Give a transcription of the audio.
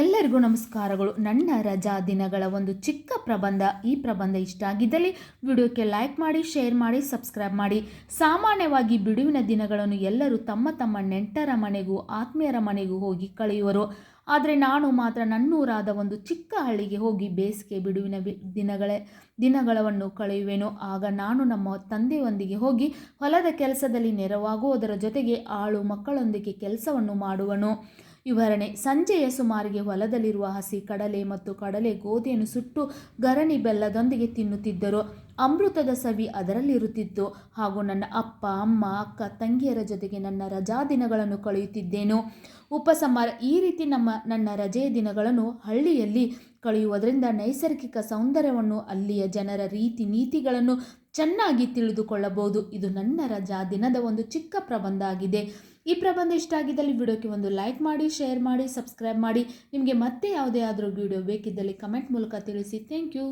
ಎಲ್ಲರಿಗೂ ನಮಸ್ಕಾರಗಳು. ನನ್ನ ರಜಾ ದಿನಗಳ ಒಂದು ಚಿಕ್ಕ ಪ್ರಬಂಧ ಈ ಪ್ರಬಂಧ ಇಷ್ಟ ಆಗಿದ್ದಲ್ಲಿ ವಿಡಿಯೋಕ್ಕೆ ಲೈಕ್ ಮಾಡಿ ಶೇರ್ ಮಾಡಿ ಸಬ್ಸ್ಕ್ರೈಬ್ ಮಾಡಿ. ಸಾಮಾನ್ಯವಾಗಿ ಬಿಡುವಿನ ದಿನಗಳನ್ನು ಎಲ್ಲರೂ ತಮ್ಮ ತಮ್ಮ ನೆಂಟರ ಮನೆಗೂ, ಆತ್ಮೀಯರ ಮನೆಗೂ ಹೋಗಿ ಕಳೆಯುವರು. ಆದರೆ ನಾನು ಮಾತ್ರ ನನ್ನೂರಾದ ಒಂದು ಚಿಕ್ಕ ಹಳ್ಳಿಗೆ ಹೋಗಿ ಬೇಸಿಗೆ ಬಿಡುವಿನ ದಿನಗಳೇ, ದಿನಗಳವನ್ನು ಕಳೆಯುವೆನು. ಆಗ ನಾನು ನಮ್ಮ ತಂದೆಯೊಂದಿಗೆ ಹೋಗಿ ಹೊಲದ ಕೆಲಸದಲ್ಲಿ ನೆರವಾಗುವುದರ ಜೊತೆಗೆ ಆಳು ಮಕ್ಕಳೊಂದಿಗೆ ಕೆಲಸವನ್ನು ಮಾಡುವನು. ವಿವರಣೆ. ಸಂಜೆಯ ಸುಮಾರಿಗೆ ಹೊಲದಲ್ಲಿರುವ ಹಸಿ ಕಡಲೆ ಮತ್ತು ಕಡಲೆ ಗೋಧಿಯನ್ನು ಸುಟ್ಟು ಗರಣಿ ಬೆಲ್ಲದೊಂದಿಗೆ ತಿನ್ನುತ್ತಿದ್ದರು. ಅಮೃತದ ಸವಿ ಅದರಲ್ಲಿರುತ್ತಿತ್ತು ಹಾಗೂ ನನ್ನ ಅಪ್ಪ, ಅಮ್ಮ, ಅಕ್ಕ, ತಂಗಿಯರ ಜೊತೆಗೆ ನನ್ನ ರಜಾ ದಿನಗಳನ್ನು ಕಳೆಯುತ್ತಿದ್ದೇನು? ಉಪಸಂಹಾರ. ಈ ರೀತಿ ನಮ್ಮ, ನನ್ನ ರಜೆಯ ದಿನಗಳನ್ನು ಹಳ್ಳಿಯಲ್ಲಿ ಕಳೆಯುವುದರಿಂದ ನೈಸರ್ಗಿಕ ಸೌಂದರ್ಯವನ್ನು ಅಲ್ಲಿಯ ಜನರ ರೀತಿ ನೀತಿಗಳನ್ನು ಚೆನ್ನಾಗಿ ತಿಳಿದುಕೊಳ್ಳಬಹುದು. ಇದು ನನ್ನ ರಜಾ ದಿನದ ಒಂದು ಚಿಕ್ಕ ಪ್ರಬಂಧ ಆಗಿದೆ. ಈ ಪ್ರಬಂಧ ಇಷ್ಟ ಆಗಿದ್ದಲ್ಲಿ ವಿಡಿಯೋಕ್ಕೆ ಒಂದು ಲೈಕ್ ಮಾಡಿ, ಶೇರ್ ಮಾಡಿ, ಸಬ್ಸ್ಕ್ರೈಬ್ ಮಾಡಿ. ನಿಮಗೆ ಮತ್ತೆ ಯಾವುದೇ ಆದರೂ ವಿಡಿಯೋ ಬೇಕಿದ್ದಲ್ಲಿ ಕಮೆಂಟ್ ಮೂಲಕ ತಿಳಿಸಿ. Thank you.